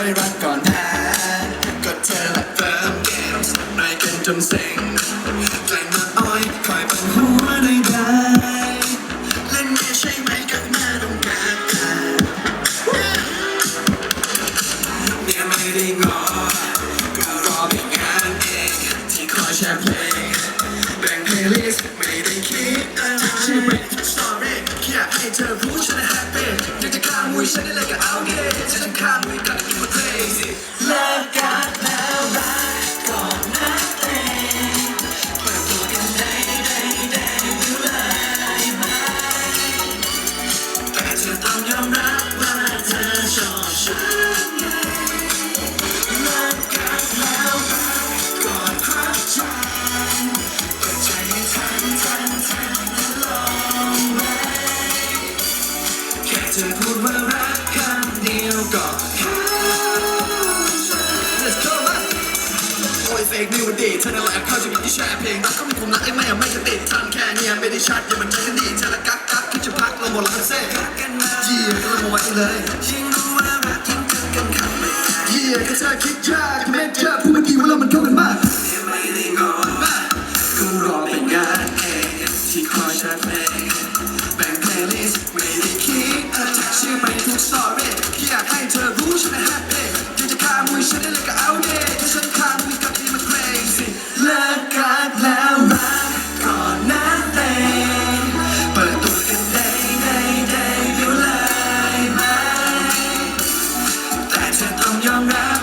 คยรักก่อนแนะก็เธอและเฟิร์มเกมส์กหน่อยกันจนเซ็งใจมาอ้อยคอยเป็นหัวได้ได้เนไม่ใช่ไหมกับมาต้องการเนี่ยไม่ด้งอก็รออีกงาเองที่คอยแชร์เพลงแบ่งเพลย์ลิสต์ไม่ได้คิดอะไรใช่ไหมสตอรี่แค่ให้เธอรู้ฉันแฮปปี้ คุยฉันได้เลยก็เอาเกจะฉันข้ามมุยกันอีกว่า crazy เลิกกันแล้วรักก่อนนะเองเปิดตัวกันได้ได้ได้ดูเลยไหมแต่เธอต้องยอมรับว่าเธอชอบฉันไงเลิกกันแล้วรักก่อนครับใจเปิดใจให้ทันทันทันลองไหมแค่เธอพูด เองนิวดีเธอนั่นแหละเข้าชีวิตที่แชร์เพลงรักก็มีความรักไอ้แม่ไม่จะติดทันแค่เนี่ยไม่ได้ชัดอย่ามันใจะดีเธอละกักกักคิดจะพักเราหมดแล้วเซ่เยี่ยก็ลงมาไว้เลยยิ่งรู้ว่ารักยิ่งเกินกันขับไม่เยี่ยก็จะคิดยากจะไม่ยาพูดเมื่อกี้ว่าเรามันเข้ากันมากไม่ได้งอนก็รอเป็นงานเองที่คอยฉันเอง on your.